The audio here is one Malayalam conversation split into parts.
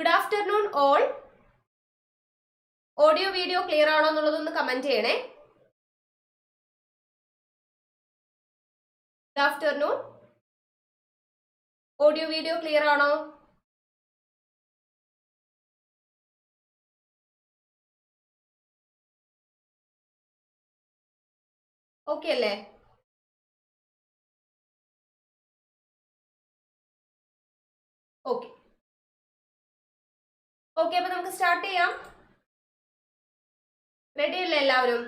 Good afternoon all audio video clear ആണോ എന്നുള്ളതൊന്ന് കമന്റ് ചെയ്യണേ. Good afternoon audio video clear ആണോ? ഓക്കെ അല്ലേ? ഓക്കെ ഓക്കെ അപ്പൊ നമുക്ക് സ്റ്റാർട്ട് ചെയ്യാം. റെഡി അല്ലേ എല്ലാവരും?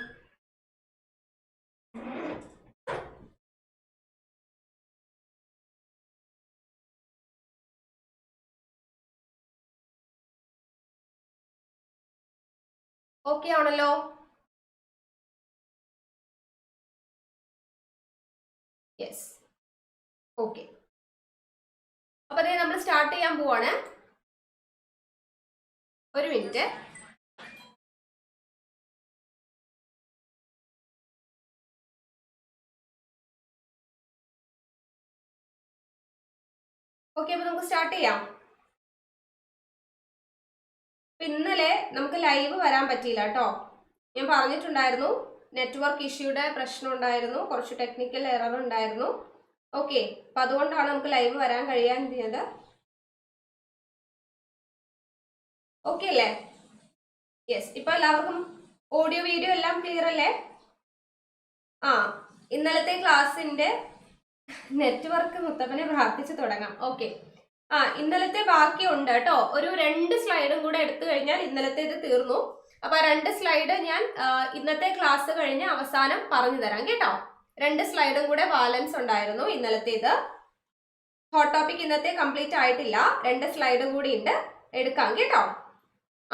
ഓക്കെ ആണല്ലോ. യെസ് ഓക്കെ അപ്പൊ അതേ നമ്മൾ സ്റ്റാർട്ട് ചെയ്യാൻ പോവാണ്. ഒരു മിനിറ്റ്. ഓക്കെ അപ്പൊ നമുക്ക് സ്റ്റാർട്ട് ചെയ്യാം. ഇന്നലെ നമുക്ക് ലൈവ് വരാൻ പറ്റിയില്ല കേട്ടോ ഞാൻ പറഞ്ഞിട്ടുണ്ടായിരുന്നു നെറ്റ്വർക്ക് ഇഷ്യൂടെ പ്രശ്നം ഉണ്ടായിരുന്നു കുറച്ച് ടെക്നിക്കൽ എറർ ഉണ്ടായിരുന്നു. ഓക്കെ അപ്പൊ അതുകൊണ്ടാണ് നമുക്ക് ലൈവ് വരാൻ കഴിയാൻ കഴിയാതിരുന്നത് ഓക്കെ അല്ലേ? യെസ് ഇപ്പൊ എല്ലാവർക്കും ഓഡിയോ വീഡിയോ എല്ലാം ക്ലിയർ അല്ലേ? ആ ഇന്നലത്തെ ക്ലാസ്സിന്റെ നെറ്റ്വർക്ക് മുത്തപ്പനെ പ്രാർത്ഥിച്ചു തുടങ്ങാം. ഓക്കെ ആ ഇന്നലത്തെ ബാക്കിയുണ്ട് കേട്ടോ. ഒരു രണ്ട് സ്ലൈഡും കൂടെ എടുത്തു കഴിഞ്ഞാൽ ഇന്നലത്തെ ഇത് തീർന്നു. അപ്പൊ ആ രണ്ട് സ്ലൈഡ് ഞാൻ ഇന്നത്തെ ക്ലാസ് കഴിഞ്ഞ് അവസാനം പറഞ്ഞു തരാം കേട്ടോ. രണ്ട് സ്ലൈഡും കൂടെ ബാലൻസ് ഉണ്ടായിരുന്നു ഇന്നലത്തേത് ഹോട്ട് ടോപ്പിക് ഇന്നത്തെ കംപ്ലീറ്റ് ആയിട്ടില്ല. രണ്ട് സ്ലൈഡും കൂടി ഉണ്ട്. എടുക്കാം കേട്ടോ.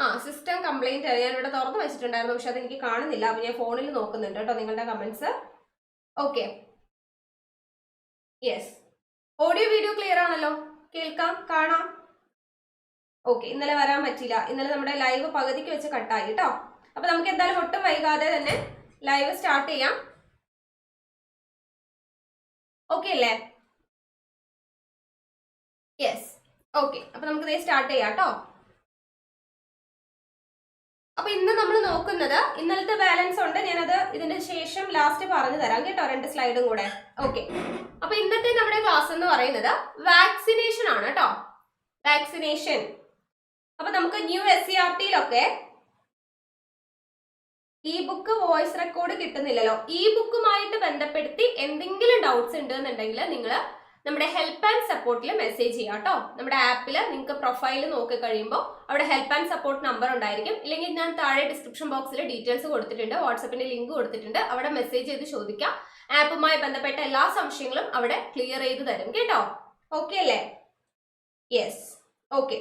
ആ സിസ്റ്റം കംപ്ലൈന്റ് ഞാൻ ഇവിടെ തുറന്നു വെച്ചിട്ടുണ്ടായിരുന്നു പക്ഷെ അതെനിക്ക് കാണുന്നില്ല. അപ്പൊ ഞാൻ ഫോണിൽ നോക്കുന്നുണ്ട് കേട്ടോ നിങ്ങളുടെ comments okay yes audio video clear ആണല്ലോ? കേൾക്കാം? കാണാം? ഓക്കെ ഇന്നലെ വരാൻ പറ്റില്ല ഇന്നലെ നമ്മുടെ ലൈവ് പകുതിക്ക് വെച്ച് കട്ടായി കേട്ടോ. അപ്പൊ നമുക്ക് എന്തായാലും ഒട്ടും വൈകാതെ തന്നെ ലൈവ് സ്റ്റാർട്ട് ചെയ്യാം. ഓക്കെ അല്ലേ? യെസ് ഓക്കെ അപ്പൊ നമുക്ക് സ്റ്റാർട്ട് ചെയ്യാം കേട്ടോ. അപ്പൊ ഇന്ന് നമ്മൾ നോക്കുന്നത് ഇന്നലത്തെ ബാലൻസ് ഉണ്ട്. ഞാനത് ഇതിന്റെ ശേഷം ലാസ്റ്റ് പറഞ്ഞു തരാം കേട്ടോ രണ്ട് സ്ലൈഡും കൂടെ. ഓക്കെ അപ്പൊ ഇന്നത്തെ നമ്മുടെ ക്ലാസ് എന്ന് പറയുന്നത് വാക്സിനേഷൻ ആണ് കേട്ടോ. വാക്സിനേഷൻ അപ്പൊ നമുക്ക് ന്യൂ എസ് സി ആർ ടിയിലൊക്കെ ഇ ബുക്ക് വോയിസ് റെക്കോർഡ് കിട്ടുന്നില്ലല്ലോ. ഇ ബുക്കുമായിട്ട് ബന്ധപ്പെടുത്തി എന്തെങ്കിലും ഡൗട്ട്സ് ഉണ്ടെന്നുണ്ടെങ്കിൽ നിങ്ങൾ നമ്മുടെ ഹെൽപ്പ് ആൻഡ് സപ്പോർട്ടിൽ മെസ്സേജ് ചെയ്യാം കേട്ടോ നമ്മുടെ ആപ്പിൽ നിങ്ങൾക്ക് പ്രൊഫൈൽ നോക്കി കഴിയുമ്പോൾ അവിടെ ഹെൽപ്പ് ആൻഡ് സപ്പോർട്ട് നമ്പർ ഉണ്ടായിരിക്കും. ഇല്ലെങ്കിൽ ഞാൻ താഴെ ഡിസ്ക്രിപ്ഷൻ ബോക്സിൽ ഡീറ്റെയിൽസ് കൊടുത്തിട്ടുണ്ട്. വാട്സപ്പിന്റെ ലിങ്ക് കൊടുത്തിട്ടുണ്ട്. അവിടെ മെസ്സേജ് ചെയ്ത് ചോദിക്കാം. ആപ്പുമായി ബന്ധപ്പെട്ട എല്ലാ സംശയങ്ങളും അവിടെ ക്ലിയർ ചെയ്ത് തരും. കേട്ടോ? ഓക്കെ അല്ലേ? യെസ് ഓക്കെ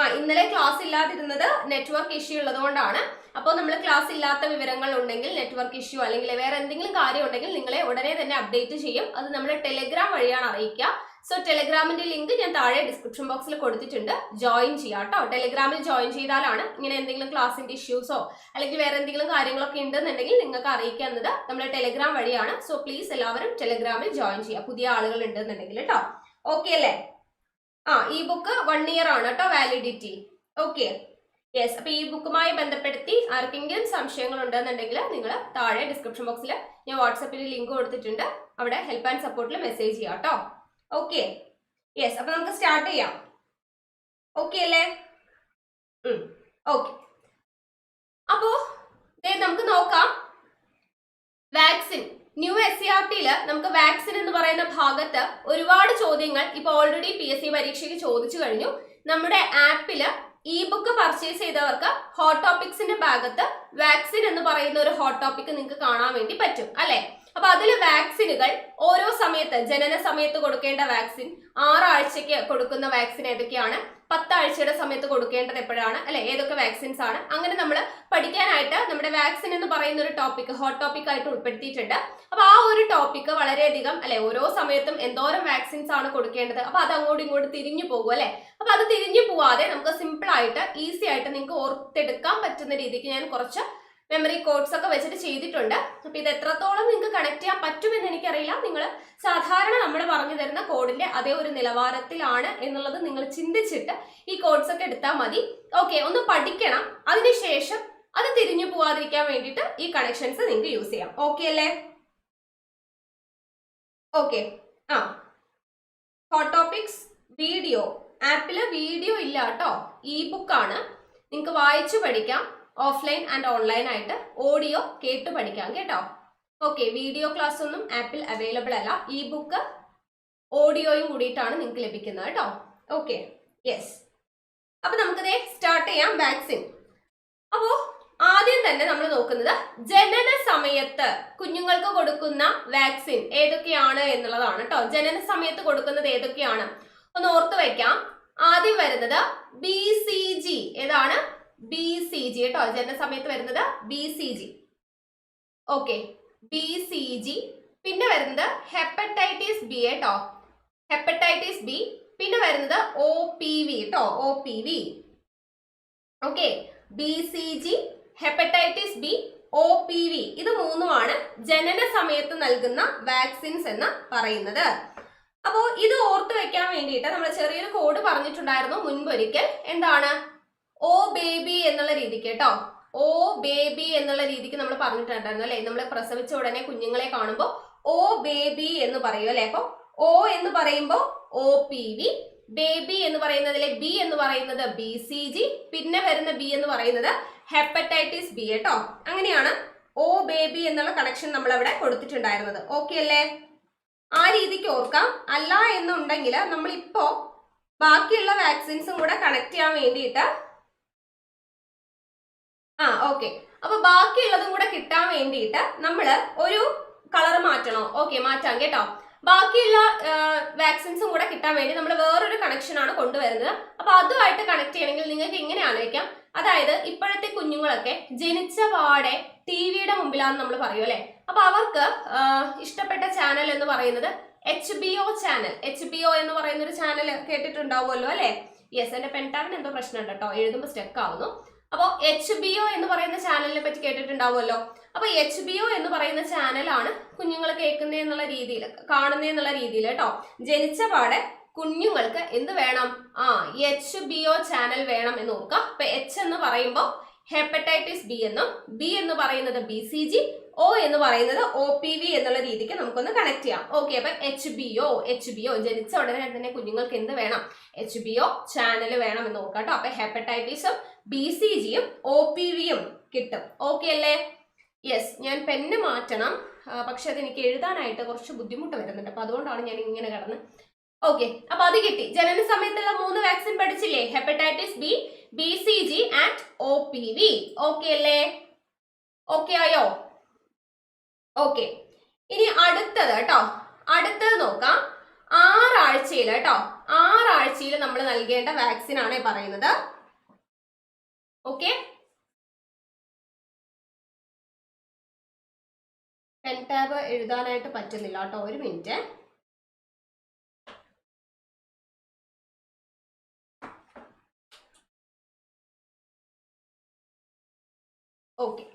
ആ ഇന്നലെ ക്ലാസ് ഇല്ലാതിരുന്നത് നെറ്റ്വർക്ക് ഇഷ്യൂ ഉള്ളതുകൊണ്ടാണ് അപ്പോൾ നമ്മൾ ക്ലാസ് ഇല്ലാത്ത വിവരങ്ങൾ ഉണ്ടെങ്കിൽ നെറ്റ്വർക്ക് ഇഷ്യൂ അല്ലെങ്കിൽ വേറെ എന്തെങ്കിലും കാര്യം ഉണ്ടെങ്കിൽ നിങ്ങളെ ഉടനെ തന്നെ അപ്ഡേറ്റ് ചെയ്യും. അത് നമ്മൾ ടെലിഗ്രാം വഴിയാണ് അറിയിക്കുക. സോ ടെലിഗ്രാമിന്റെ ലിങ്ക് ഞാൻ താഴെ ഡിസ്ക്രിപ്ഷൻ ബോക്സിൽ കൊടുത്തിട്ടുണ്ട്. ജോയിൻ ചെയ്യാം കേട്ടോ. ടെലിഗ്രാമിൽ ജോയിൻ ചെയ്താലാണ് ഇങ്ങനെ എന്തെങ്കിലും ക്ലാസിന്റെ ഇഷ്യൂസോ അല്ലെങ്കിൽ വേറെ എന്തെങ്കിലും കാര്യങ്ങളൊക്കെ ഉണ്ടെന്നുണ്ടെങ്കിൽ നിങ്ങൾക്ക് അറിയിക്കുന്നത് നമ്മൾ ടെലിഗ്രാം വഴിയാണ്. സോ പ്ലീസ് എല്ലാവരും ടെലിഗ്രാമിൽ ജോയിൻ ചെയ്യുക. പുതിയ ആളുകൾ ഉണ്ടെന്നുണ്ടെങ്കിൽ കേട്ടോ. ഓക്കെ അല്ലേ? ആ ഈ ബുക്ക് വൺ ഇയർ ആണ് കേട്ടോ വാലിഡിറ്റി ഓക്കെ യെസ് അപ്പൊ ഈ ബുക്കുമായി ബന്ധപ്പെടുത്തി ആർക്കെങ്കിലും സംശയങ്ങൾ ഉണ്ടെന്നുണ്ടെങ്കിൽ നിങ്ങൾ താഴെ ഡിസ്ക്രിപ്ഷൻ ബോക്സിൽ ഞാൻ വാട്സപ്പിൽ ലിങ്ക് കൊടുത്തിട്ടുണ്ട്. അവിടെ ഹെൽപ്പ് ആൻഡ് സപ്പോർട്ടിൽ മെസ്സേജ് ചെയ്യാം കേട്ടോ. ഓക്കെ യെസ് അപ്പൊ നമുക്ക് സ്റ്റാർട്ട് ചെയ്യാം. ഓക്കെ അല്ലേ? ഓക്കെ അപ്പോ ദേ നമുക്ക് നോക്കാം vaccine new S C R ടിയിൽ നമുക്ക് വാക്സിൻ എന്ന് പറയുന്ന ഭാഗത്ത് ഒരുപാട് ചോദ്യങ്ങൾ ഇപ്പൊ ഓൾറെഡി പി എസ് സി പരീക്ഷയ്ക്ക് ചോദിച്ചു കഴിഞ്ഞു. നമ്മുടെ ആപ്പിൽ ഇ ബുക്ക് പർച്ചേസ് ചെയ്തവർക്ക് ഹോട്ട് ടോപ്പിക്സിന്റെ ഭാഗത്ത് വാക്സിൻ എന്ന് പറയുന്ന ഒരു ഹോട്ട് ടോപ്പിക് നിങ്ങൾക്ക് കാണാൻ വേണ്ടി പറ്റും അല്ലെ? അപ്പൊ അതിൽ വാക്സിനുകൾ ഓരോ സമയത്ത് ജനന സമയത്ത് കൊടുക്കേണ്ട വാക്സിൻ ആറാഴ്ചയ്ക്ക് കൊടുക്കുന്ന വാക്സിൻ ഏതൊക്കെയാണ്? പത്താഴ്ചയുടെ സമയത്ത് കൊടുക്കേണ്ടത് എപ്പോഴാണ്? അല്ലെ ഏതൊക്കെ വാക്സിൻസ് ആണ്? അങ്ങനെ നമ്മൾ പഠിക്കാനായിട്ട് നമ്മുടെ വാക്സിൻ എന്ന് പറയുന്ന ഒരു ടോപ്പിക് ഹോട്ട് ടോപ്പിക് ആയിട്ട് ഉൾപ്പെടുത്തിയിട്ടുണ്ട്. അപ്പൊ ആ ഒരു ടോപ്പിക് വളരെയധികം അല്ലെ ഓരോ സമയത്തും എന്തോരം വാക്സിൻസ് ആണ് കൊടുക്കേണ്ടത്? അപ്പൊ അത് അങ്ങോട്ടും ഇങ്ങോട്ട് തിരിഞ്ഞു പോകും അല്ലെ? അപ്പൊ അത് തിരിഞ്ഞു പോവാതെ നമുക്ക് സിമ്പിൾ ആയിട്ട് ഈസി ആയിട്ട് നിങ്ങൾക്ക് ഓർത്തെടുക്കാൻ പറ്റുന്ന രീതിക്ക് ഞാൻ കുറച്ച് മെമ്മറി കോഡ്സ് ഒക്കെ വെച്ചിട്ട് ചെയ്തിട്ടുണ്ട്. അപ്പൊ ഇത് എത്രത്തോളം നിങ്ങൾക്ക് കണക്ട് ചെയ്യാൻ പറ്റുമെന്ന് എനിക്കറിയില്ല. നിങ്ങൾ സാധാരണ നമ്മൾ പറഞ്ഞു തരുന്ന കോഡിന്റെ അതേ ഒരു നിലവാരത്തിലാണ് എന്നുള്ളത് നിങ്ങൾ ചിന്തിച്ചിട്ട് ഈ കോഡ്സ് ഒക്കെ എടുത്താൽ മതി. ഓക്കെ ഒന്ന് പഠിക്കണം. അതിനുശേഷം അത് തിരിഞ്ഞു പോവാതിരിക്കാൻ വേണ്ടിയിട്ട് ഈ കണക്ഷൻസ് നിങ്ങൾക്ക് യൂസ് ചെയ്യാം. ഓക്കെ അല്ലേ? ഓക്കെ ആ. ഹോട്ട് ടോപ്പിക്സ് വീഡിയോ ആപ്പിൽ വീഡിയോ ഇല്ല കേട്ടോ. ഇ ബുക്കാണ് നിങ്ങൾക്ക് വായിച്ചു പഠിക്കാം. ഓഫ്ലൈൻ ആൻഡ് ഓൺലൈൻ ആയിട്ട് ഓഡിയോ കേട്ട് പഠിക്കാം കേട്ടോ. ഓക്കെ വീഡിയോ ക്ലാസ് ഒന്നും ആപ്പിൽ അവൈലബിൾ അല്ല. ഈ ബുക്ക് ഓഡിയോയും കൂടിയിട്ടാണ് നിങ്ങൾക്ക് ലഭിക്കുന്നത് കേട്ടോ. ഓക്കെ യെസ് അപ്പൊ നമുക്കത് സ്റ്റാർട്ട് ചെയ്യാം വാക്സിൻ അപ്പോ ആദ്യം തന്നെ നമ്മൾ നോക്കുന്നത് ജനന സമയത്ത് കുഞ്ഞുങ്ങൾക്ക് കൊടുക്കുന്ന വാക്സിൻ ഏതൊക്കെയാണ് എന്നുള്ളതാണ് കേട്ടോ. ജനന സമയത്ത് കൊടുക്കുന്നത് ഏതൊക്കെയാണ്? ഒന്ന് ഓർത്തു വെക്കാം. ആദ്യം വരുന്നത് ബി സി ജി ഏതാണ്? ബി സി ജി കേട്ടോ. ജനന സമയത്ത് വരുന്നത് B C G okay B C G പിന്നെ വരുന്നത് ഹെപ്പറ്റൈറ്റിസ് ബി കേട്ടോ. ഹെപ്പറ്റൈറ്റിസ് ബി പിന്നെ വരുന്നത് ഒ പി വി കേട്ടോ. O P V okay B C G hepatitis B O P V ഇത് മൂന്നുമാണ് ജനന സമയത്ത് നൽകുന്ന വാക്സിൻസ് എന്ന് പറയുന്നത്. അപ്പോൾ ഇത് ഓർത്ത് വെക്കാൻ വേണ്ടിയിട്ട് നമ്മൾ ചെറിയൊരു കോഡ് പറഞ്ഞിട്ടുണ്ടായിരുന്നു മുൻപൊരിക്കൽ. എന്താണ്? ഓ ബേബി എന്നുള്ള രീതിക്ക് കേട്ടോ. ഓ ബേബി എന്നുള്ള രീതിക്ക് നമ്മൾ പറഞ്ഞിട്ടുണ്ടായിരുന്നു അല്ലെ? നമ്മൾ പ്രസവിച്ച ഉടനെ കുഞ്ഞുങ്ങളെ കാണുമ്പോൾ ഓ ബേബി എന്ന് പറയും അല്ലെ? അപ്പൊ ഓ എന്ന് പറയുമ്പോൾ ഒ പി വി ബേബി എന്ന് പറയുന്നതിലെ ബി എന്ന് പറയുന്നത് ബി സി ജി പിന്നെ വരുന്ന ബി എന്ന് പറയുന്നത് ഹെപ്പറ്റൈറ്റിസ് ബി കേട്ടോ. അങ്ങനെയാണ് ഓ ബേബി എന്നുള്ള കണക്ഷൻ നമ്മൾ അവിടെ കൊടുത്തിട്ടുണ്ടായിരുന്നത്. ഓക്കെ അല്ലേ? ആ രീതിക്ക് ഓർക്കാം. അല്ല എന്നുണ്ടെങ്കിൽ നമ്മൾ ഇപ്പോ ബാക്കിയുള്ള വാക്സിൻസും കൂടെ കണക്ട് ചെയ്യാൻ വേണ്ടിയിട്ട് ആ ഓക്കെ അപ്പൊ ബാക്കിയുള്ളതും കൂടെ കിട്ടാൻ വേണ്ടിയിട്ട് നമ്മൾ ഒരു കളർ മാറ്റണോ. ഓക്കെ മാറ്റാം കേട്ടോ. ബാക്കിയുള്ള വാക്സിൻസും കൂടെ കിട്ടാൻ വേണ്ടി നമ്മൾ വേറൊരു കണക്ഷൻ ആണ് കൊണ്ടുവരുന്നത്. അപ്പൊ അതുമായിട്ട് കണക്ട് ചെയ്യണമെങ്കിൽ നിങ്ങൾക്ക് ഇങ്ങനെ ആലോചിക്കാം. അതായത് ഇപ്പോഴത്തെ കുഞ്ഞുങ്ങളൊക്കെ ജനിച്ച പാടെ ടി വിയുടെ മുമ്പിലാണെന്ന് നമ്മൾ പറയൂ അല്ലെ? അപ്പൊ അവർക്ക് ഇഷ്ടപ്പെട്ട ചാനൽ എന്ന് പറയുന്നത് H B O channel H B O എന്ന് പറയുന്ന ഒരു ചാനൽ കേട്ടിട്ടുണ്ടാവുമല്ലോ അല്ലെ? യെസ് എന്റെ പെൻടാവിന് എന്തോ പ്രശ്നമുണ്ട് കേട്ടോ. എഴുതുമ്പോൾ സ്റ്റക്ക് ആവുന്നു. അപ്പോൾ എച്ച് ബി ഒ എന്ന് പറയുന്ന ചാനലിനെ പറ്റി കേട്ടിട്ടുണ്ടാവുമല്ലോ. അപ്പോൾ എച്ച് ബി ഒ എന്ന് പറയുന്ന ചാനലാണ് കുഞ്ഞുങ്ങൾ കേൾക്കുന്നേ എന്നുള്ള രീതിയിൽ കാണുന്നേ എന്നുള്ള രീതിയിൽ കേട്ടോ. ജനിച്ച പാടെ കുഞ്ഞുങ്ങൾക്ക് എന്ത് വേണം? ആ എച്ച് ബി ഒ ചാനൽ വേണം എന്ന് നോക്കാം അപ്പൊ എച്ച് എന്ന് പറയുമ്പോൾ ഹെപ്പറ്റൈറ്റിസ് ബി എന്നും ബി എന്ന് പറയുന്നത് ബി സി ജി ഒ എന്ന് പറയുന്നത് ഒ പി വി എന്നുള്ള രീതിക്ക് നമുക്കൊന്ന് കണക്ട് ചെയ്യാം. ഓക്കെ അപ്പൊ H B O H B O ജനിച്ച ഉടനെ തന്നെ കുഞ്ഞുങ്ങൾക്ക് എന്ത് വേണം? എച്ച് ബി ഒ ചാനൽ വേണം എന്ന് നോക്കാം അപ്പൊ ഹെപ്പറ്റൈറ്റിസും ബി സി ജിയും ഒ പി വിയും കിട്ടും. ഓക്കെ അല്ലേ? യെസ് ഞാൻ പെന്ന് മാറ്റണം. പക്ഷെ അതെനിക്ക് എഴുതാനായിട്ട് കുറച്ച് ബുദ്ധിമുട്ട് വരുന്നുണ്ട്. അപ്പൊ അതുകൊണ്ടാണ് ഞാൻ ഇങ്ങനെ കിടന്ന്. ഓക്കെ അപ്പൊ അത് കിട്ടി. ജനന സമയത്തുള്ള മൂന്ന് വാക്സിൻ പഠിച്ചില്ലേ? Hepatitis B B C G and O P V okay അല്ലേ? ഓക്കെ ആയോ? ഓക്കെ ഇനി അടുത്തത് കേട്ടോ. അടുത്തത് നോക്കാം. ആറാഴ്ചയിൽ കേട്ടോ. ആറാഴ്ചയിൽ നമ്മൾ നൽകേണ്ട വാക്സിൻ ആണ് പറയുന്നത്. ഓക്കെ പെൻ ടാബ് എഴുതാനായിട്ട് പറ്റുന്നില്ല കേട്ടോ. ഒരു മിനിറ്റ് ഓക്കെ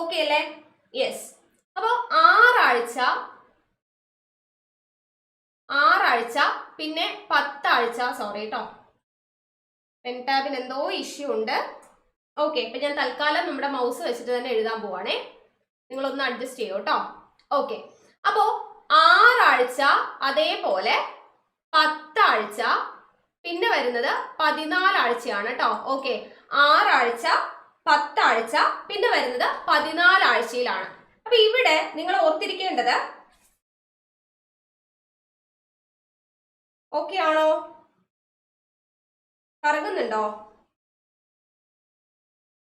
ഓക്കെ അല്ലേ? യെസ് അപ്പോൾ ആറാഴ്ച ആറാഴ്ച പിന്നെ പത്താഴ്ച സോറി കേട്ടോ പെൻടാബിന് എന്തോ ഇഷ്യൂ ഉണ്ട്. ഓക്കെ ഇപ്പൊ ഞാൻ തൽക്കാലം നമ്മുടെ മൗസ് വെച്ചിട്ട് തന്നെ എഴുതാൻ പോവാണേ. നിങ്ങളൊന്ന് അഡ്ജസ്റ്റ് ചെയ്യോ കേട്ടോ ഓക്കെ അപ്പോ ആറാഴ്ച അതേപോലെ പത്താഴ്ച പിന്നെ വരുന്നത് പതിനാലാഴ്ചയാണ് കേട്ടോ ഓക്കെ ആറാഴ്ച പത്താഴ്ച പിന്നെ വരുന്നത് പതിനാലാഴ്ചയിലാണ്. അപ്പൊ ഇവിടെ നിങ്ങൾ ഓർത്തിരിക്കേണ്ടത് ഓക്കെ ആണോ? കറങ്ങുന്നുണ്ടോ?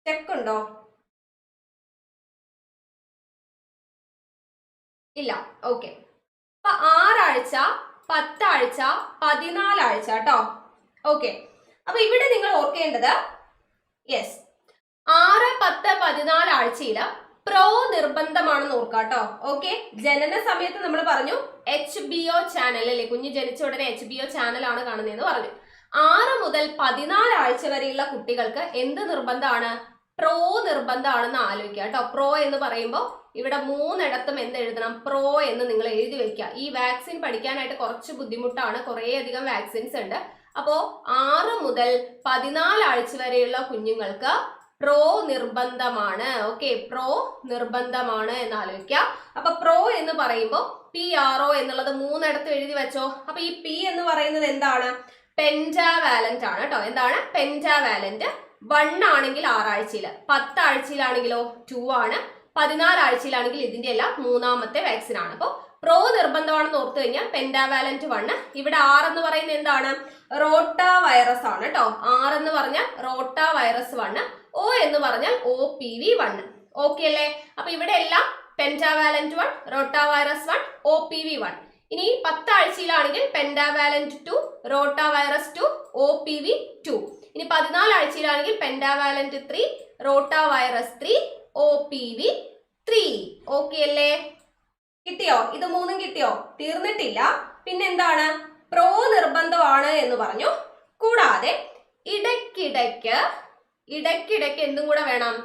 ചെക്കുണ്ടോ ഇല്ല ഓക്കെ അപ്പൊ ആറാഴ്ച പത്താഴ്ച പതിനാലാഴ്ച കേട്ടോ? ഓക്കെ അപ്പൊ ഇവിടെ നിങ്ങൾ ഓർക്കേണ്ടത് യെസ് ആറ് പത്ത് പതിനാല് ആഴ്ചയിൽ പ്രോ നിർബന്ധമാണെന്ന് ഓർക്കാട്ടോ ഓക്കെ? ജനന സമയത്ത് നമ്മൾ പറഞ്ഞു എച്ച് ബി ഒ ചാനൽ അല്ലേ കുഞ്ഞ് ജനിച്ച ഉടനെ എച്ച് ബി ഒ ചാനലാണ് കാണുന്നതെന്ന് പറഞ്ഞു. ആറ് മുതൽ പതിനാല് ആഴ്ച വരെയുള്ള കുട്ടികൾക്ക് എന്ത് നിർബന്ധമാണ്? പ്രോ നിർബന്ധമാണെന്ന് ആലോചിക്കുക കേട്ടോ പ്രോ എന്ന് പറയുമ്പോൾ ഇവിടെ മൂന്നിടത്തും എന്ത് എഴുതണം? പ്രോ എന്ന് നിങ്ങൾ എഴുതി വെക്കുക ഈ വാക്സിൻ പഠിക്കാനായിട്ട് കുറച്ച് ബുദ്ധിമുട്ടാണ്. കുറേയധികം വാക്സിൻസ് ഉണ്ട്. അപ്പോൾ ആറ് മുതൽ പതിനാല് ആഴ്ച വരെയുള്ള കുഞ്ഞുങ്ങൾക്ക് പ്രോ നിർബന്ധമാണ്. ഓക്കെ പ്രോ നിർബന്ധമാണ് എന്ന് ആലോചിക്കാം. അപ്പൊ പ്രോ എന്ന് പറയുമ്പോൾ പി ആർ ഒ എന്നുള്ളത് മൂന്നിടത്ത് എഴുതി വെച്ചോ. അപ്പൊ ഈ പി എന്ന് പറയുന്നത് എന്താണ്? പെന്റാവാലന്റ് ആണ് കേട്ടോ എന്താണ്? പെന്റാവാലന്റ് വൺ ആണെങ്കിൽ ആറാഴ്ചയിൽ പത്താഴ്ചയിലാണെങ്കിലോ ടു ആണ് പതിനാല് ആഴ്ചയിലാണെങ്കിൽ ഇതിന്റെ എല്ലാം മൂന്നാമത്തെ വാക്സിൻ ആണ്. അപ്പോൾ പ്രോ നിർബന്ധമാണെന്ന് ഓർത്തു കഴിഞ്ഞാൽ പെന്റാവാലന്റ് വണ്ണ് ഇവിടെ ആർ എന്ന് പറയുന്നത് എന്താണ്? റോട്ട വൈറസ് ആണ് കേട്ടോ ആർ എന്ന് പറഞ്ഞാൽ റോട്ട വൈറസ് വണ്ണ് ഒ എന്ന് പറഞ്ഞാൽ O P V one okay അല്ലേ? അപ്പൊ ഇവിടെ എല്ലാം pentavalent one rotavirus one O P V one ഇനി പത്താഴ്ചയിലാണെങ്കിൽ pentavalent two rotavirus two O P V two ഇനി പതിനാല് ആഴ്ചയിലാണെങ്കിൽ pentavalent three rotavirus three O P V three okay അല്ലേ? കിട്ടിയോ? ഇത് മൂന്നും കിട്ടിയോ? തീർന്നിട്ടില്ല. പിന്നെന്താണ് പ്രോ നിർബന്ധമാണ് എന്ന് പറഞ്ഞു. കൂടാതെ ഇടയ്ക്കിടയ്ക്ക് ഇടയ്ക്കിടയ്ക്ക് എന്തും കൂടെ വേണം.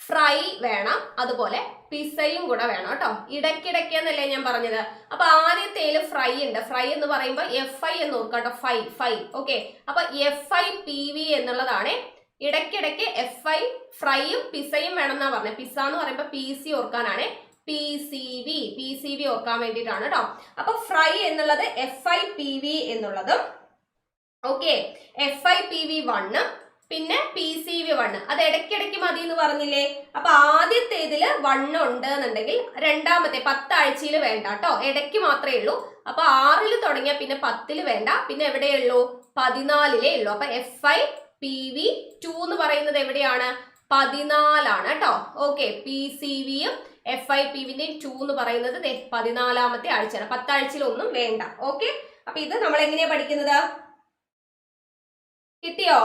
ഫ്രൈ വേണം അതുപോലെ പിസയും കൂടെ വേണം കേട്ടോ. ഇടയ്ക്കിടയ്ക്ക് എന്നല്ലേ ഞാൻ പറഞ്ഞത്? അപ്പൊ ആദ്യത്തേൽ ഫ്രൈ ഉണ്ട്. ഫ്രൈ എന്ന് പറയുമ്പോൾ എഫ് ഐ എന്ന് ഓർക്കാം കേട്ടോ. ഫൈ ഫൈ ഓക്കെ അപ്പൊ എഫ് ഐ പി വി എന്നുള്ളതാണ്. ഇടയ്ക്കിടയ്ക്ക് എഫ് ഐ ഫ്രൈയും പിസയും വേണം എന്നാ പറഞ്ഞത് പിസ എന്ന് പറയുമ്പോൾ P C ഓർക്കാനാണ്. P C V P C V ഓർക്കാൻ വേണ്ടിയിട്ടാണ് കേട്ടോ. അപ്പൊ ഫ്രൈ എന്നുള്ളത് എഫ് ഐ പി വി എന്നുള്ളതും okay F I P V one പിന്നെ പി സി വി വണ്ണ് അത് ഇടയ്ക്കിടയ്ക്ക് മതി എന്ന് പറഞ്ഞില്ലേ? അപ്പൊ ആദ്യത്തേതിൽ വണ്ണ് ഉണ്ട് എന്നുണ്ടെങ്കിൽ രണ്ടാമത്തെ പത്താഴ്ചയിൽ വേണ്ട കേട്ടോ ഇടയ്ക്ക് മാത്രമേ ഉള്ളൂ. അപ്പൊ ആറിൽ തുടങ്ങിയ പിന്നെ പത്തിൽ വേണ്ട. പിന്നെ എവിടെയുള്ളൂ പതിനാലിലേ ഉള്ളൂ. അപ്പൊ F I P V two എന്ന് പറയുന്നത് എവിടെയാണ്? പതിനാലാണ് കേട്ടോ ഓക്കെ പി സി വിയും എഫ് ഐ പി വിന്റെയും ടു എന്ന് പറയുന്നത് പതിനാലാമത്തെ ആഴ്ചയാണ്. പത്താഴ്ചയിലൊന്നും വേണ്ട. ഓക്കെ അപ്പൊ ഇത് നമ്മൾ എങ്ങനെയാ പഠിക്കുന്നത്? കിട്ടിയോ?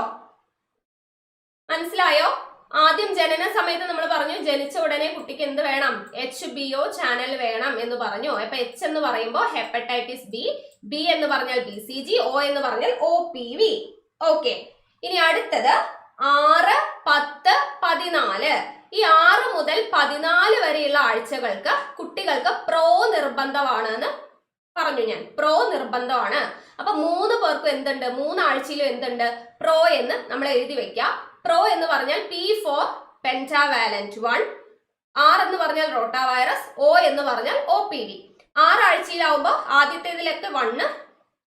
മനസ്സിലായോ? ആദ്യം ജനന സമയത്ത് നമ്മൾ പറഞ്ഞു ജനിച്ച ഉടനെ കുട്ടിക്ക് എന്ത് വേണം? എച്ച് ബി ഒ ചാനൽ വേണം എന്ന് പറഞ്ഞു. അപ്പൊ എച്ച് എന്ന് പറയുമ്പോൾ ഹെപ്പറ്റൈറ്റിസ് ബി ബി എന്ന് പറഞ്ഞാൽ ബി സി ജി ഒ എന്ന് പറഞ്ഞാൽ ഒ പി വി ഓക്കെ ഇനി അടുത്തത് ആറ് പത്ത് പതിനാല്. ഈ ആറ് മുതൽ പതിനാല് വരെയുള്ള ആഴ്ചകൾക്ക് കുട്ടികൾക്ക് പ്രോ നിർബന്ധമാണ് എന്ന് പറഞ്ഞു ഞാൻ. പ്രോ നിർബന്ധമാണ്. അപ്പൊ മൂന്ന് പേർക്കും എന്തുണ്ട്? മൂന്നാഴ്ചയിലും എന്തുണ്ട്? പ്രോ എന്ന് നമ്മൾ എഴുതി വെക്കാം. പ്രോ എന്ന് പറഞ്ഞാൽ P four pentavalent one R എന്ന് പറഞ്ഞാൽ റോട്ട വൈറസ് ഒ എന്ന് പറഞ്ഞാൽ ഒ പി വി ആറാഴ്ചയിലാവുമ്പോൾ ആദ്യത്തേതിലൊക്കെ വണ്ണ്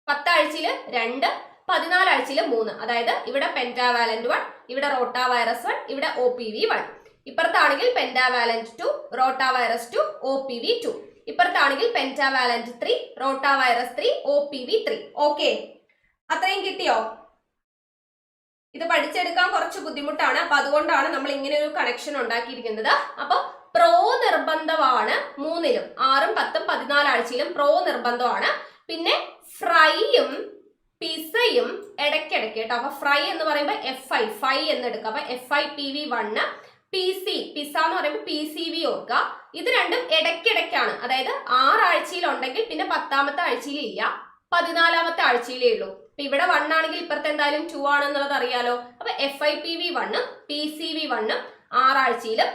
പത്താഴ്ചയിൽ രണ്ട് പതിനാലാഴ്ചയിൽ മൂന്ന്. അതായത് ഇവിടെ പെന്റാവാലന്റ് വൺ ഇവിടെ റോട്ട വൈറസ് വൺ ഇവിടെ O P V one ഇപ്പുറത്താണെങ്കിൽ pentavalent two rota virus two O P V two ഇപ്പുറത്താണെങ്കിൽ pentavalent three rota virus three O P V three okay അത്രയും കിട്ടിയോ? ഇത് പഠിച്ചെടുക്കാൻ കുറച്ച് ബുദ്ധിമുട്ടാണ്. അപ്പൊ അതുകൊണ്ടാണ് നമ്മൾ ഇങ്ങനെ ഒരു കണക്ഷൻ ഉണ്ടാക്കിയിരിക്കുന്നത്. അപ്പൊ പ്രോ നിർബന്ധമാണ് മൂന്നിലും ആറും പത്തും പതിനാലാഴ്ചയിലും പ്രോ നിർബന്ധമാണ്. പിന്നെ ഫ്രൈയും പിസയും ഇടയ്ക്കിടയ്ക്ക് കേട്ടോ. അപ്പൊ ഫ്രൈ എന്ന് പറയുമ്പോൾ എഫ് ഐ ഫൈ എന്ന് എടുക്കുക. അപ്പൊ F I P V one P C pizza എന്ന് പറയുമ്പോൾ പി സി വി ഓർക്കുക. ഇത് രണ്ടും ഇടയ്ക്കിടയ്ക്കാണ്. അതായത് ആറാഴ്ചയിൽ ഉണ്ടെങ്കിൽ പിന്നെ പത്താമത്തെ ആഴ്ചയിൽ ഇല്ല പതിനാലാമത്തെ ആഴ്ചയിലേ ഉള്ളൂ അപ്പൊ ഇവിടെ വൺ ആണെങ്കിൽ ഇപ്പുറത്തെ എന്തായാലും ടു ആണെന്നുള്ളത് അറിയാലോ. അപ്പൊ എഫ് ഐ പി വി വണ്ണും പി സി വി വണ്ണും ആറാഴ്ചയിലും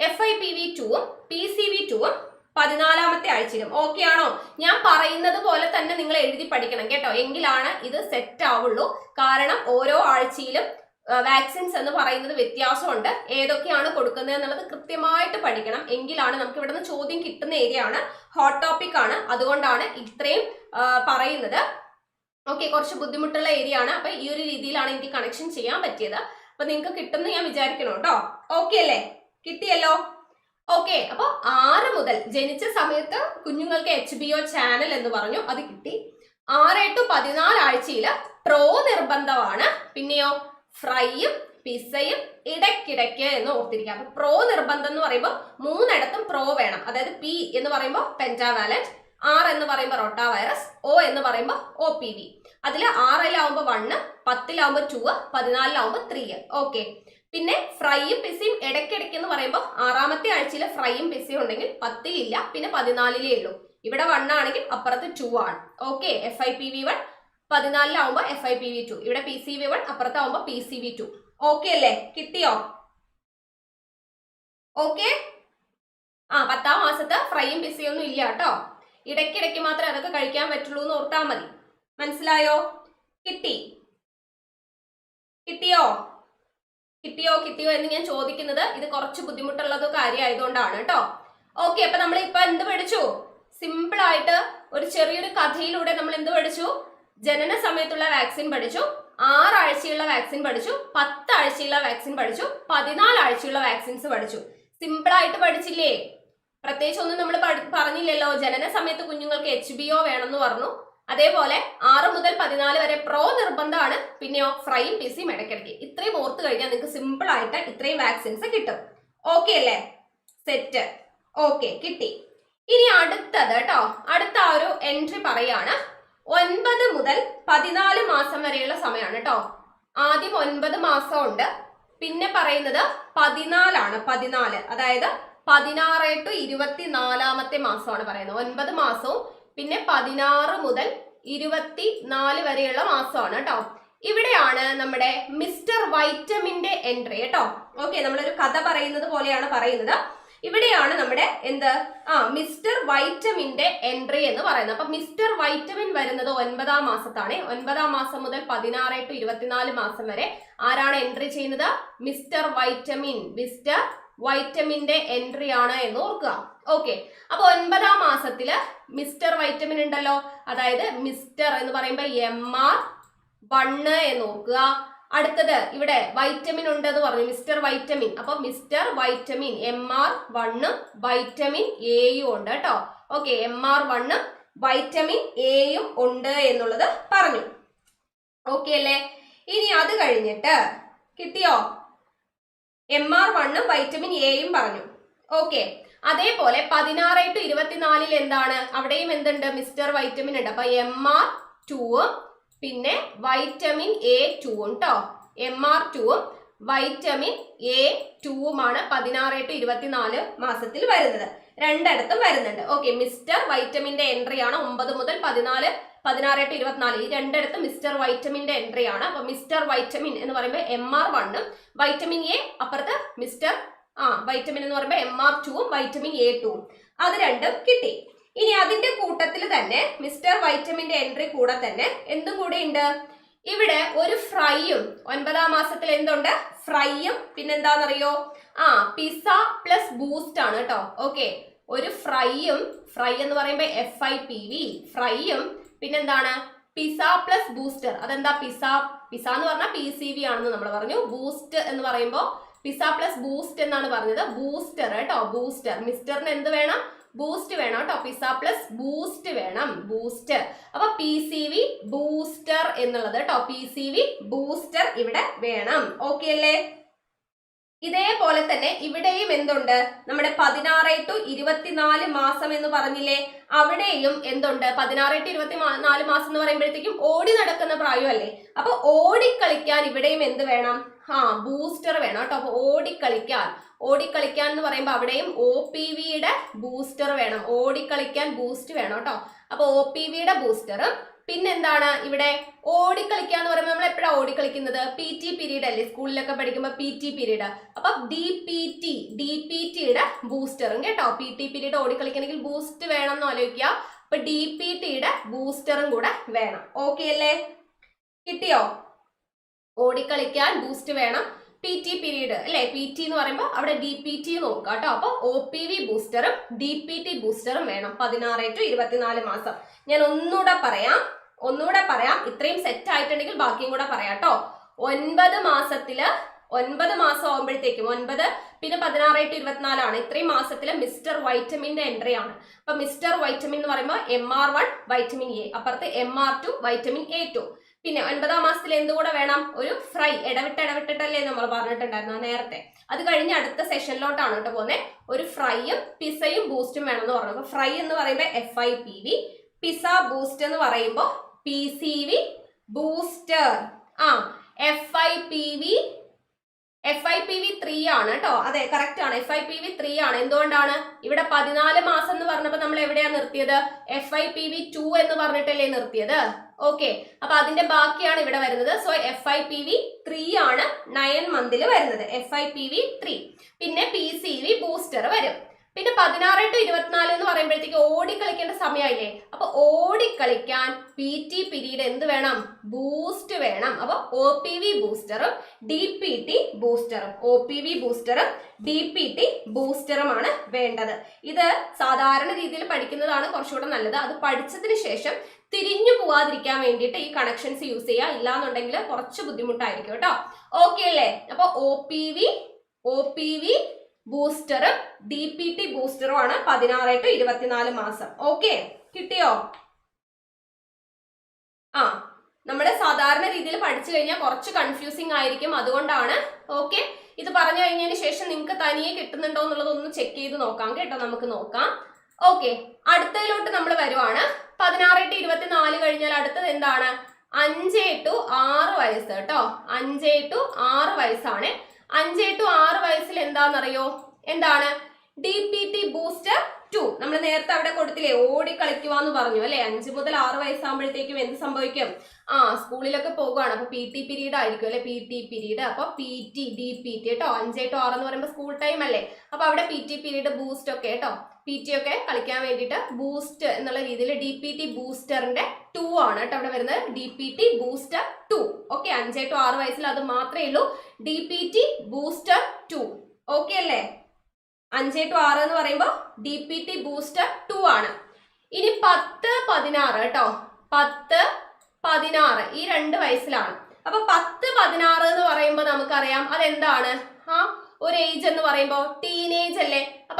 എഫ് ഐ പി വി ടുവും പി സി വി ടുവും പതിനാലാമത്തെ ആഴ്ചയിലും. ഓക്കെ ആണോ? ഞാൻ പറയുന്നത് പോലെ തന്നെ നിങ്ങൾ എഴുതി പഠിക്കണം കേട്ടോ. എങ്കിലാണ് ഇത് സെറ്റ് ആവുള്ളൂ. കാരണം ഓരോ ആഴ്ചയിലും വാക്സിൻസ് എന്ന് പറയുന്നത് വ്യത്യാസമുണ്ട്. ഏതൊക്കെയാണ് കൊടുക്കുന്നത് എന്നുള്ളത് കൃത്യമായിട്ട് പഠിക്കണം. എങ്കിലാണ് നമുക്ക് ഇവിടെ നിന്ന് ചോദ്യം കിട്ടുന്ന ഏരിയ ആണ് ഹോട്ട് ടോപ്പിക് ആണ്. അതുകൊണ്ടാണ് ഇത്രയും പറയുന്നത്. ഓക്കെ കുറച്ച് ബുദ്ധിമുട്ടുള്ള ഏരിയ ആണ്. അപ്പൊ ഈ ഒരു രീതിയിലാണ് എനിക്ക് കണക്ഷൻ ചെയ്യാൻ പറ്റിയത്. അപ്പൊ നിങ്ങൾക്ക് കിട്ടുമെന്ന് ഞാൻ വിചാരിക്കണം കേട്ടോ ഓക്കെ അല്ലേ? കിട്ടിയല്ലോ? ഓക്കെ അപ്പൊ ആറ് മുതൽ ജനിച്ച സമയത്ത് കുഞ്ഞുങ്ങൾക്ക് എച്ച് ബി ഒ ചാനൽ എന്ന് പറഞ്ഞു അത് കിട്ടി. ആറ് ടു പതിനാല് ആഴ്ചയിൽ പ്രോ നിർബന്ധമാണ്. പിന്നെയോ? ഫ്രൈയും പിസയും ഇടയ്ക്കിടയ്ക്ക് എന്ന് ഓർത്തിരിക്കുക. അപ്പൊ പ്രോ നിർബന്ധം എന്ന് പറയുമ്പോൾ മൂന്നിടത്തും പ്രോ വേണം. അതായത് പി എന്ന് പറയുമ്പോൾ പെന്റാവാലന്റ് ആർ എന്ന് പറയുമ്പോൾ റോട്ടാ വൈറസ് ഒ എന്ന് പറയുമ്പോൾ ഒ പി വി. അതിൽ ആറിലാവുമ്പോൾ വണ്ണ് പത്തിലാവുമ്പോൾ ടു പതിനാലിലാവുമ്പോൾ ത്രീ. ഓക്കെ. പിന്നെ ഫ്രൈയും പിസയും ഇടയ്ക്കിടയ്ക്ക് എന്ന് പറയുമ്പോൾ ആറാമത്തെ ആഴ്ചയിൽ ഫ്രൈയും പിസയും ഉണ്ടെങ്കിൽ പത്തിലില്ല പിന്നെ പതിനാലിലേ ഉള്ളൂ. ഇവിടെ വൺ ആണെങ്കിൽ അപ്പുറത്ത് ടു ആണ്. Okay. F I P V one പതിനാലിലാവുമ്പോൾ F I P V two ഇവിടെ P C V one അപ്പുറത്താവുമ്പോൾ P C V two okay അല്ലേ? കിട്ടിയോ? ഓക്കെ ആ പത്താം മാസത്തെ ഫ്രൈയും പിസിയും ഒന്നും ഇല്ല കേട്ടോ. ഇടയ്ക്കിടയ്ക്ക് മാത്രമേ അതൊക്കെ കഴിക്കാൻ പറ്റുള്ളൂ എന്ന് ഓർത്താൽ മതി. മനസ്സിലായോ? കിട്ടി. കിട്ടിയോ? കിട്ടിയോ കിട്ടിയോ എന്ന് ഞാൻ ചോദിക്കുന്നത് ഇത് കുറച്ച് ബുദ്ധിമുട്ടുള്ളത് കാര്യമായതുകൊണ്ടാണ് കേട്ടോ. ഓക്കെ അപ്പൊ നമ്മൾ ഇപ്പൊ എന്ത് പഠിച്ചു? സിമ്പിൾ ആയിട്ട് ഒരു ചെറിയൊരു കഥയിലൂടെ നമ്മൾ എന്ത് പഠിച്ചു? ജനന സമയത്തുള്ള വാക്സിൻ പഠിച്ചു ആറാഴ്ചയുള്ള വാക്സിൻ പഠിച്ചു പത്താഴ്ചയുള്ള വാക്സിൻ പഠിച്ചു പതിനാലാഴ്ചയുള്ള വാക്സിൻസ് പഠിച്ചു. സിമ്പിൾ ആയിട്ട് പഠിച്ചില്ലേ? പ്രത്യേകിച്ച് ഒന്നും നമ്മൾ പറഞ്ഞില്ലല്ലോ. ജനന സമയത്ത് കുഞ്ഞുങ്ങൾക്ക് എച്ച് ബി ഒ വേണമെന്ന് പറഞ്ഞു. അതേപോലെ ആറ് മുതൽ പതിനാല് വരെ പ്രോ നിർബന്ധമാണ്. പിന്നെയോ ഫ്രൈയും പിസിയും ഇടയ്ക്കിടയ്ക്ക്. ഇത്രയും ഓർത്ത് കഴിഞ്ഞാൽ നിങ്ങൾക്ക് സിമ്പിൾ ആയിട്ട് ഇത്രയും വാക്സിൻസ് കിട്ടും. ഓക്കെ അല്ലേ? സെറ്റ് ഓക്കെ കിട്ടി. ഇനി അടുത്തത് കേട്ടോ. അടുത്ത ആ ഒരു എൻട്രി പറയാണ്. ഒൻപത് മുതൽ പതിനാല് മാസം വരെയുള്ള സമയമാണ് കേട്ടോ. ആദ്യം ഒൻപത് മാസം ഉണ്ട് പിന്നെ പറയുന്നത് പതിനാലാണ് പതിനാല്. അതായത് പതിനാറ് ടു ഇരുപത്തിനാലാമത്തെ മാസമാണ് പറയുന്നത്. ഒൻപത് മാസവും പിന്നെ പതിനാറ് മുതൽ ഇരുപത്തി നാല് വരെയുള്ള മാസമാണ് കേട്ടോ. ഇവിടെയാണ് നമ്മുടെ മിസ്റ്റർ വൈറ്റമിന്റെ എൻട്രി കേട്ടോ. ഓക്കെ നമ്മളൊരു കഥ പറയുന്നത് പോലെയാണ് പറയുന്നത്. ഇവിടെയാണ് നമ്മുടെ എന്ത്? ആ മിസ്റ്റർ വൈറ്റമിന്റെ എൻട്രി എന്ന് പറയുന്നത്. അപ്പൊ മിസ്റ്റർ വൈറ്റമിൻ വരുന്നത് ഒൻപതാം മാസത്താണ്. ഒൻപതാം മാസം മുതൽ പതിനാറ് ടു ഇരുപത്തിനാല് മാസം വരെ ആരാണ് എൻട്രി ചെയ്യുന്നത്? Mister vitamin. മിസ്റ്റർ വൈറ്റമിന്റെ എൻട്രി ആണ് എന്ന് ഓർക്കുക. ഓക്കെ അപ്പൊ ഒൻപതാം മാസത്തിൽ മിസ്റ്റർ വൈറ്റമിൻ ഉണ്ടല്ലോ. അതായത് മിസ്റ്റർ എന്ന് പറയുമ്പോൾ എം ആർ വണ്ണ് എന്ന് ഓർക്കുക. അടുത്തത് ഇവിടെ വൈറ്റമിൻ ഉണ്ട് എന്ന് പറഞ്ഞു മിസ്റ്റർ വൈറ്റമിൻ അപ്പൊ മിസ്റ്റർ വൈറ്റമിൻ എം ആർ വണ്ണും വൈറ്റമിൻ എയും ഉണ്ട് കേട്ടോ. ഓക്കെ എം ആർ വണ്ണും വൈറ്റമിൻ എയും ഉണ്ട് എന്നുള്ളത് പറഞ്ഞു. ഓക്കെ അല്ലേ? ഇനി അത് കഴിഞ്ഞിട്ട് കിട്ടിയോ? എം ആർ വണ്ണും വൈറ്റമിൻ എയും പറഞ്ഞു. ഓക്കെ അതേപോലെ പതിനാറ് ടു ഇരുപത്തിനാലിൽ എന്താണ്? അവിടെയും എന്തുണ്ട്? മിസ്റ്റർ വൈറ്റമിൻ ഉണ്ട്. അപ്പൊ എം ആർ ടൂവും പിന്നെ വൈറ്റമിൻ എ ടുവും കേട്ടോ എം ആർ ടുവും വൈറ്റമിൻ എ ടുവുമാണ് പതിനാറ് ടു ഇരുപത്തിനാല് മാസത്തിൽ വരുന്നത്. രണ്ടിടത്തും വരുന്നുണ്ട്. ഓക്കെ മിസ്റ്റർ വൈറ്റമിന്റെ എൻട്രി ആണ് ഒമ്പത് മുതൽ പതിനാല് പതിനാറ് ടു ഇരുപത്തിനാല്. ഈ രണ്ടിടത്തും മിസ്റ്റർ വൈറ്റമിന്റെ എൻട്രി ആണ്. അപ്പൊ മിസ്റ്റർ വൈറ്റമിൻ എന്ന് പറയുമ്പോൾ എം ആർ വണ്ണും വൈറ്റമിൻ എ അപ്പുറത്ത് മിസ്റ്റർ ആ വൈറ്റമിൻ എന്ന് പറയുമ്പോൾ എം ആർ ടുവും വൈറ്റമിൻ എ ടുവും അത് രണ്ടും കിട്ടി. ഇനി അതിന്റെ കൂട്ടത്തിൽ തന്നെ മിസ്റ്റർ വൈറ്റമിന്റെ എൻട്രി കൂടെ തന്നെ എന്തും കൂടെ ഉണ്ട്? ഇവിടെ ഒരു ഫ്രൈയും ഒൻപതാം മാസത്തിൽ എന്തുണ്ട്? ഫ്രൈയും പിന്നെന്താണെന്നറിയോ ആ പിസ പ്ലസ് ബൂസ്റ്റ് ആണ് കേട്ടോ. ഓക്കെ ഒരു ഫ്രൈയും ഫ്രൈ എന്ന് പറയുമ്പോൾ എഫ് ഐ പി വി ഫ്രൈയും പിന്നെന്താണ്? പിസ പ്ലസ് ബൂസ്റ്റർ അതെന്താ പിസ പിസ എന്ന് പറഞ്ഞാൽ പി സി വി ആണെന്ന് നമ്മൾ പറഞ്ഞു. ബൂസ്റ്റ് എന്ന് പറയുമ്പോൾ പിസ പ്ലസ് ബൂസ്റ്റ് എന്നാണ് പറഞ്ഞത്. ബൂസ്റ്റർ കേട്ടോ ബൂസ്റ്റർ മിസ്റ്ററിന് എന്ത് വേണം? ബൂസ്റ്റ് വേണം കേട്ടോ പിസ പ്ലസ് ബൂസ്റ്റ് വേണം. ബൂസ്റ്റ് അപ്പൊ പി സി വി ബൂസ്റ്റർ എന്നുള്ളത് കേട്ടോ പി സി വി ബൂസ്റ്റർ ഇവിടെ വേണം. ഓക്കെ അല്ലേ? ഇതേപോലെ തന്നെ ഇവിടെയും എന്തുണ്ട്? നമ്മുടെ പതിനാറ് ടു ഇരുപത്തിനാല് മാസം എന്ന് പറഞ്ഞില്ലേ? അവിടെയും എന്തുണ്ട്? പതിനാറ് ടു ഇരുപത്തി നാല് മാസം എന്ന് പറയുമ്പോഴത്തേക്കും ഓടി നടക്കുന്ന പ്രായമല്ലേ? അപ്പൊ ഓടിക്കളിക്കാൻ ഇവിടെയും എന്ത് വേണം? ആ ബൂസ്റ്റർ വേണം കേട്ടോ. അപ്പൊ ഓടിക്കളിക്കാൻ. ഓടിക്കളിക്കാൻ എന്ന് പറയുമ്പോൾ അവിടെയും ഒ പി വിയുടെ ബൂസ്റ്റർ വേണം. ഓടിക്കളിക്കാൻ ബൂസ്റ്റ് വേണം കേട്ടോ. അപ്പൊ ഒ പി വിയുടെ ബൂസ്റ്ററും പിന്നെന്താണ് ഇവിടെ ഓടിക്കളിക്കുക എന്ന് പറയുമ്പോൾ നമ്മൾ എപ്പോഴാണ് ഓടിക്കളിക്കുന്നത്? പി ടി പീരീഡ് അല്ലേ? സ്കൂളിലൊക്കെ പഠിക്കുമ്പോൾ പി ടി പീരീഡ് അപ്പൊ D P T D P ടിയുടെ ബൂസ്റ്ററും കേട്ടോ. പി ടി പീരീഡ് ഓടിക്കളിക്കണമെങ്കിൽ ബൂസ്റ്റ് വേണം എന്ന് ആലോചിക്കുക. അപ്പൊ ഡി പി ടിയുടെ ബൂസ്റ്ററും കൂടെ വേണം. ഓക്കെ അല്ലേ? കിട്ടിയോ? ഓടിക്കളിക്കാൻ ബൂസ്റ്റ് വേണം. പി ടി പീരീഡ് അല്ലെ? പി ടി എന്ന് പറയുമ്പോൾ അവിടെ ഡി പി ടി നോക്കുക കേട്ടോ. അപ്പൊ ഒ പി വി ബൂസ്റ്ററും ഡി പി ടി ബൂസ്റ്ററും വേണം. പതിനാറ് ടു ഇരുപത്തിനാല് മാസം. ഞാൻ ഒന്നുകൂടെ പറയാം. ഒന്നുകൂടെ പറയാം. ഇത്രയും സെറ്റ് ആയിട്ടുണ്ടെങ്കിൽ ബാക്കിയും കൂടെ പറയാം കേട്ടോ. ഒൻപത് മാസത്തിൽ ഒൻപത് മാസം ആകുമ്പോഴത്തേക്കും ഒൻപത് പിന്നെ പതിനാറ് ടു ഇരുപത്തിനാലാണ്. ഇത്രയും മാസത്തിലെ മിസ്റ്റർ വൈറ്റമിന്റെ എൻട്രി ആണ്. അപ്പൊ മിസ്റ്റർ വൈറ്റമിൻ എന്ന് പറയുമ്പോൾ M R one vitamin A അപ്പുറത്ത് M R two vitamin A two പിന്നെ ഒൻപതാം മാസത്തിൽ എന്തുകൂടെ വേണം? ഒരു ഫ്രൈ ഇടവിട്ട് ഇടവിട്ടിട്ടല്ലേ നമ്മൾ പറഞ്ഞിട്ടുണ്ടായിരുന്നു നേരത്തെ? അത് കഴിഞ്ഞ് അടുത്ത സെഷനിലോട്ടാണ് കേട്ടോ പോകുന്നത് ഒരു ഫ്രൈയും പിസയും ബൂസ്റ്റും വേണമെന്ന് പറഞ്ഞു. അപ്പൊ ഫ്രൈ എന്ന് പറയുമ്പോൾ F I P V pizza boost എന്ന് പറയുമ്പോൾ പി സി വി ബൂസ്റ്റർ ആ F I P V F I P V three ആണ് കേട്ടോ അതെ കറക്റ്റ് ആണ്. F I P V three ആണ്. എന്തുകൊണ്ടാണ്? ഇവിടെ പതിനാല് മാസം എന്ന് പറഞ്ഞപ്പോൾ നമ്മൾ എവിടെയാണ് നിർത്തിയത്? F I P V two എന്ന് പറഞ്ഞിട്ടല്ലേ നിർത്തിയത്? ഓക്കെ അപ്പൊ അതിന്റെ ബാക്കിയാണ് ഇവിടെ വരുന്നത്. So F I P V three ആണ് നയൻ മന്തിൽ വരുന്നത്. F I P V three പിന്നെ പി സി വി ബൂസ്റ്റർ വരും. പിന്നെ പതിനാറ് ടു ഇരുപത്തിനാല് എന്ന് പറയുമ്പോഴത്തേക്ക് ഓടിക്കളിക്കേണ്ട സമയമായില്ലേ അപ്പൊ ഓടിക്കളിക്കാൻ പി ടി പിരീഡ് എന്ത് വേണം? ബൂസ്റ്റ് വേണം. അപ്പൊ ഒ പി വി ബൂസ്റ്ററും ഡി പി ടി ബൂസ്റ്ററും ഒ പി വി ബൂസ്റ്ററും ഡി പി ടി ബൂസ്റ്ററുമാണ് വേണ്ടത്. ഇത് സാധാരണ രീതിയിൽ പഠിക്കുന്നതാണ് കുറച്ചുകൂടെ നല്ലത്. അത് പഠിച്ചതിന് ശേഷം തിരിഞ്ഞു പോവാതിരിക്കാൻ വേണ്ടിയിട്ട് ഈ കണക്ഷൻസ് യൂസ് ചെയ്യുക ഇല്ലാന്നുണ്ടെങ്കിൽ കുറച്ച് ബുദ്ധിമുട്ടായിരിക്കും കേട്ടോ. ഓക്കെ അല്ലേ? അപ്പൊ O P V O P V ബൂസ്റ്ററും D P T ബൂസ്റ്ററും ആണ് പതിനാറ് ടു ഇരുപത്തിനാല് മാസം. ഓക്കെ കിട്ടിയോ? ആ നമ്മൾ സാധാരണ രീതിയിൽ പഠിച്ചു കഴിഞ്ഞാൽ കുറച്ച് കൺഫ്യൂസിങ് ആയിരിക്കും അതുകൊണ്ടാണ്. ഓക്കെ ഇത് പറഞ്ഞു കഴിഞ്ഞതിന് ശേഷം നിങ്ങൾക്ക് തനിയെ കിട്ടുന്നുണ്ടോ എന്നുള്ളത് ഒന്ന് ചെക്ക് ചെയ്ത് നോക്കാം കേട്ടോ നമുക്ക് നോക്കാം. ഓക്കെ അടുത്തതിലോട്ട് നമ്മൾ വരുവാണ്. പതിനാറ് ടു ഇരുപത്തിനാല് കഴിഞ്ഞാൽ അടുത്തത് എന്താണ്? അഞ്ച് ടു ആറ് വയസ്സ് കേട്ടോ. അഞ്ച് ടു ആറ് വയസ്സാണ്. അഞ്ച് ടു ആറ് വയസ്സിൽ എന്താണെന്നറിയോ? എന്താണ്? D P T booster two നമ്മൾ നേരത്തെ അവിടെ കൊടുത്തില്ലേ? ഓടി കളിക്കുവാന്ന് പറഞ്ഞു അല്ലെ? അഞ്ച് മുതൽ ആറ് വയസ്സാകുമ്പോഴത്തേക്കും എന്ത് സംഭവിക്കും? ആ സ്കൂളിലൊക്കെ പോകുവാണ്. അപ്പൊ പി ടി പിരീഡ് ആയിരിക്കും അല്ലെ? പി ടി പിരീഡ് അപ്പൊ P T D P T കേട്ടോ? അഞ്ച് ടു ആറ് എന്ന് പറയുമ്പോൾ സ്കൂൾ ടൈം അല്ലേ? അപ്പൊ അവിടെ പി ടി പിരീഡ് ബൂസ്റ്റ് ഒക്കെ കേട്ടോ? പി ടി ഒക്കെ കളിക്കാൻ വേണ്ടിയിട്ട് ബൂസ്റ്റ് എന്നുള്ള രീതിയിൽ ഡി പി ടി ബൂസ്റ്ററിന്റെ ടു ആണ് കേട്ടോ അവിടെ വരുന്നത്. D P T booster two okay അഞ്ച് ടു ആറ് വയസ്സിൽ അത് മാത്രമേ ഉള്ളൂ. D P T booster two okay അല്ലേ? അഞ്ച് ടു ആറ് എന്ന് പറയുമ്പോൾ D P T booster two ആണ്. ഇനി പത്ത് പതിനാറ് കേട്ടോ. പത്ത് പതിനാറ്. ഈ രണ്ട് വയസ്സിലാണ്. അപ്പൊ പത്ത് പതിനാറ് എന്ന് പറയുമ്പോൾ നമുക്കറിയാം അതെന്താണ്? ആ ഒരു ഏജ് എന്ന് പറയുമ്പോൾ ടീനേജ് അല്ലേ?